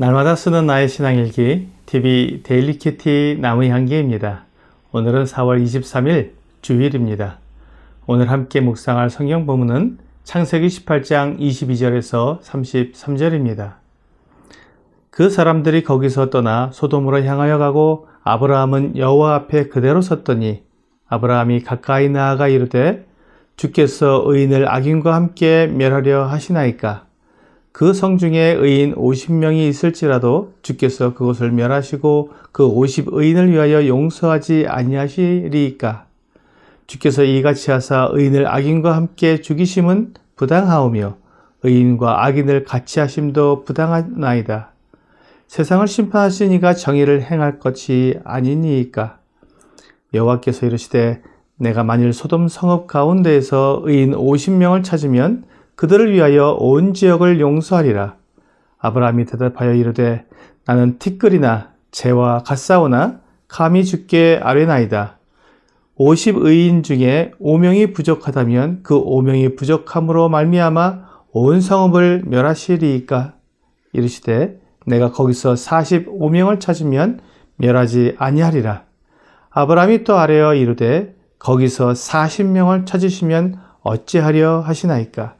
날마다 쓰는 나의 신앙일기 TV 데일리 키티 나무의 향기입니다. 오늘은 4월 23일 주일입니다. 오늘 함께 묵상할 성경 본문은 창세기 18장 22절에서 33절입니다. 그 사람들이 거기서 떠나 소돔으로 향하여 가고 아브라함은 여호와 앞에 그대로 섰더니 아브라함이 가까이 나아가 이르되 주께서 의인을 악인과 함께 멸하려 하시나이까 그 성 중에 의인 50명이 있을지라도 주께서 그곳을 멸하시고 그 50의인을 위하여 용서하지 아니하시리이까 주께서 이같이 하사 의인을 악인과 함께 죽이심은 부당하오며 의인과 악인을 같이 하심도 부당하나이다. 세상을 심판하시니가 정의를 행할 것이 아니니이까 여호와께서 이르시되 내가 만일 소돔 성읍 가운데에서 의인 50명을 찾으면 그들을 위하여 온 지역을 용서하리라. 아브라함이 대답하여 이르되 나는 티끌이나 재와 갓사오나 감히 죽게 아뢰나이다. 50의인 중에 5명이 부족하다면 그 5명이 부족함으로 말미암아 온 성읍을 멸하시리이까 이르시되 내가 거기서 45명을 찾으면 멸하지 아니하리라. 아브라함이 또 아뢰어 이르되 거기서 40명을 찾으시면 어찌하려 하시나이까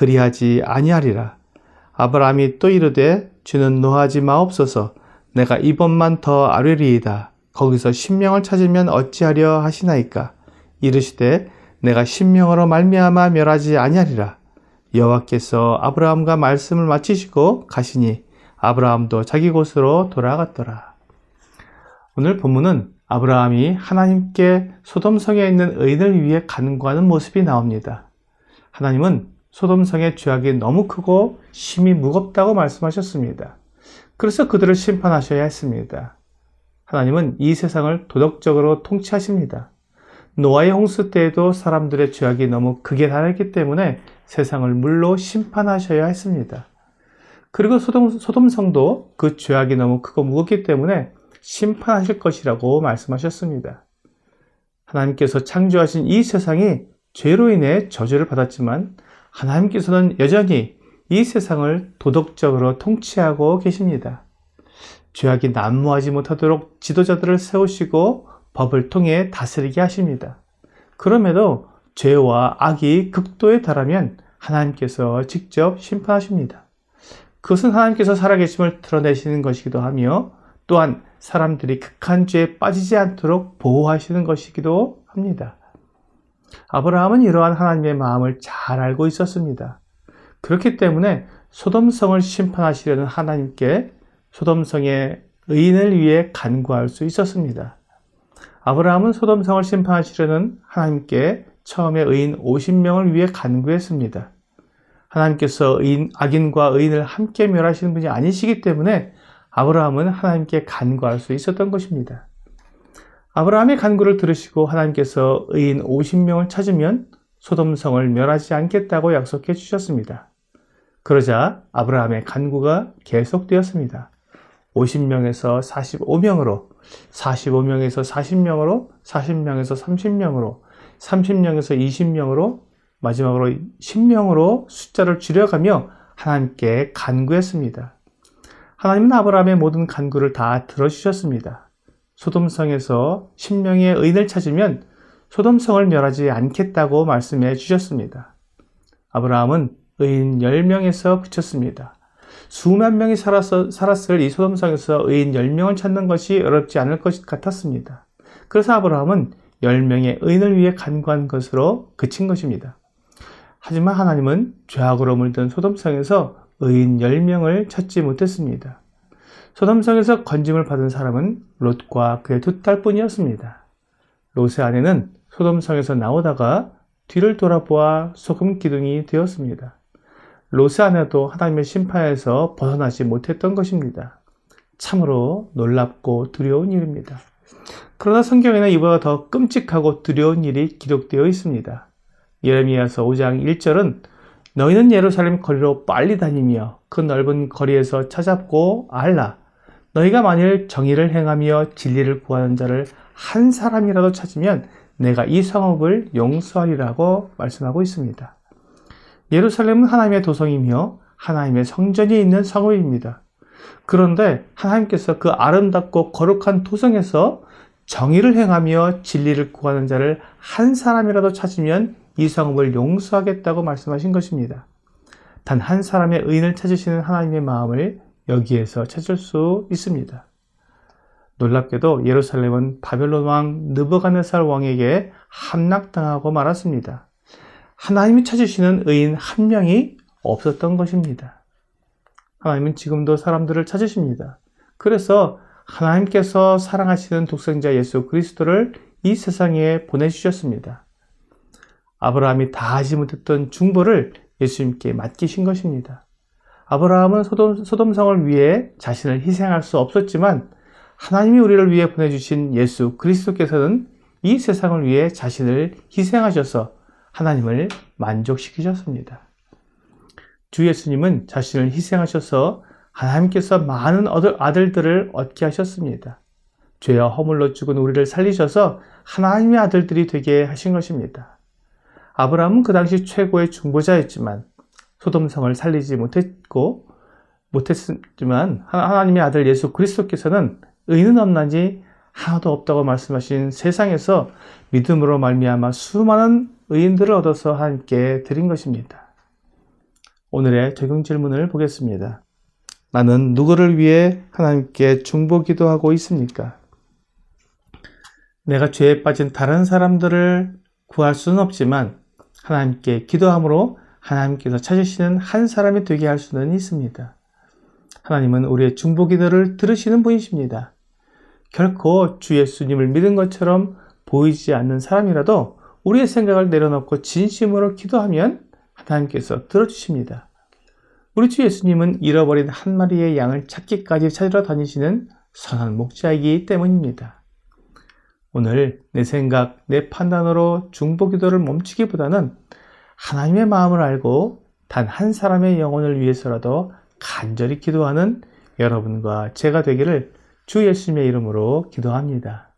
그리하지 아니하리라. 아브라함이 또 이르되 주는 노하지 마옵소서 내가 이번만 더 아뢰리이다. 거기서 10명을 찾으면 어찌하려 하시나이까 이르시되 내가 10명으로 말미암아 멸하지 아니하리라. 여호와께서 아브라함과 말씀을 마치시고 가시니 아브라함도 자기 곳으로 돌아갔더라. 오늘 본문은 아브라함이 하나님께 소돔성에 있는 의인을 위해 간구하는 모습이 나옵니다. 하나님은 소돔성의 죄악이 너무 크고 심히 무겁다고 말씀하셨습니다. 그래서 그들을 심판하셔야 했습니다. 하나님은 이 세상을 도덕적으로 통치하십니다. 노아의 홍수 때에도 사람들의 죄악이 너무 극에 달했기 때문에 세상을 물로 심판하셔야 했습니다. 그리고 소돔, 소돔성도 그 죄악이 너무 크고 무겁기 때문에 심판하실 것이라고 말씀하셨습니다. 하나님께서 창조하신 이 세상이 죄로 인해 저주를 받았지만 하나님께서는 여전히 이 세상을 도덕적으로 통치하고 계십니다. 죄악이 난무하지 못하도록 지도자들을 세우시고 법을 통해 다스리게 하십니다. 그럼에도 죄와 악이 극도에 달하면 하나님께서 직접 심판하십니다. 그것은 하나님께서 살아계심을 드러내시는 것이기도 하며 또한 사람들이 극한 죄에 빠지지 않도록 보호하시는 것이기도 합니다. 아브라함은 이러한 하나님의 마음을 잘 알고 있었습니다. 그렇기 때문에 소돔성을 심판하시려는 하나님께 소돔성의 의인을 위해 간구할 수 있었습니다. 아브라함은 소돔성을 심판하시려는 하나님께 처음에 의인 50명을 위해 간구했습니다. 하나님께서 의인, 악인과 의인을 함께 멸하시는 분이 아니시기 때문에 아브라함은 하나님께 간구할 수 있었던 것입니다. 아브라함의 간구를 들으시고 하나님께서 의인 50명을 찾으면 소돔성을 멸하지 않겠다고 약속해 주셨습니다. 그러자 아브라함의 간구가 계속되었습니다. 50명에서 45명으로, 45명에서 40명으로, 40명에서 30명으로, 30명에서 20명으로, 마지막으로 10명으로 숫자를 줄여가며 하나님께 간구했습니다. 하나님은 아브라함의 모든 간구를 다 들어주셨습니다. 소돔성에서 10명의 의인을 찾으면 소돔성을 멸하지 않겠다고 말씀해 주셨습니다. 아브라함은 의인 10명에서 그쳤습니다. 수만 명이 살았, 살았을 이 소돔성에서 의인 10명을 찾는 것이 어렵지 않을 것 같았습니다. 그래서 아브라함은 10명의 의인을 위해 간구한 것으로 그친 것입니다. 하지만 하나님은 죄악으로 물든 소돔성에서 의인 10명을 찾지 못했습니다. 소돔성에서 건짐을 받은 사람은 롯과 그의 두 딸뿐이었습니다. 롯의 아내는 소돔성에서 나오다가 뒤를 돌아보아 소금 기둥이 되었습니다. 로스 안에도 하나님의 심판에서 벗어나지 못했던 것입니다. 참으로 놀랍고 두려운 일입니다. 그러나 성경에는 이보다 더 끔찍하고 두려운 일이 기록되어 있습니다. 예레미야서 5장 1절은 너희는 예루살렘 거리로 빨리 다니며 그 넓은 거리에서 찾아보고 알라. 너희가 만일 정의를 행하며 진리를 구하는 자를 한 사람이라도 찾으면 내가 이 성읍을 용서하리라고 말씀하고 있습니다. 예루살렘은 하나님의 도성이며 하나님의 성전이 있는 성읍입니다. 그런데 하나님께서 그 아름답고 거룩한 도성에서 정의를 행하며 진리를 구하는 자를 한 사람이라도 찾으면 이 성읍을 용서하겠다고 말씀하신 것입니다. 단 한 사람의 의인을 찾으시는 하나님의 마음을 여기에서 찾을 수 있습니다. 놀랍게도 예루살렘은 바벨론 왕 느부갓네살 왕에게 함락당하고 말았습니다. 하나님이 찾으시는 의인 한 명이 없었던 것입니다. 하나님은 지금도 사람들을 찾으십니다. 그래서 하나님께서 사랑하시는 독생자 예수 그리스도를 이 세상에 보내주셨습니다. 아브라함이 다 하지 못했던 중보를 예수님께 맡기신 것입니다. 아브라함은 소돔, 소돔성을 위해 자신을 희생할 수 없었지만 하나님이 우리를 위해 보내주신 예수 그리스도께서는 이 세상을 위해 자신을 희생하셔서 하나님을 만족시키셨습니다. 주 예수님은 자신을 희생하셔서 하나님께서 많은 아들들을 얻게 하셨습니다. 죄와 허물로 죽은 우리를 살리셔서 하나님의 아들들이 되게 하신 것입니다. 아브라함은 그 당시 최고의 중보자였지만 소돔성을 살리지 못했고 못했지만 하나님의 아들 예수 그리스도께서는 의는 없나니 하나도 없다고 말씀하신 세상에서 믿음으로 말미암아 수많은 의인들을 얻어서 하나님께 드린 것입니다. 오늘의 적용 질문을 보겠습니다. 나는 누구를 위해 하나님께 중보 기도 하고 있습니까? 내가 죄에 빠진 다른 사람들을 구할 수는 없지만 하나님께 기도함으로 하나님께서 찾으시는 한 사람이 되게 할 수는 있습니다. 하나님은 우리의 중보 기도를 들으시는 분이십니다. 결코 주 예수님을 믿은 것처럼 보이지 않는 사람이라도 우리의 생각을 내려놓고 진심으로 기도하면 하나님께서 들어주십니다. 우리 주 예수님은 잃어버린 한 마리의 양을 찾기까지 찾으러 다니시는 선한 목자이기 때문입니다. 오늘 내 생각, 내 판단으로 중보 기도를 멈추기보다는 하나님의 마음을 알고 단 한 사람의 영혼을 위해서라도 간절히 기도하는 여러분과 제가 되기를 주 예수님의 이름으로 기도합니다.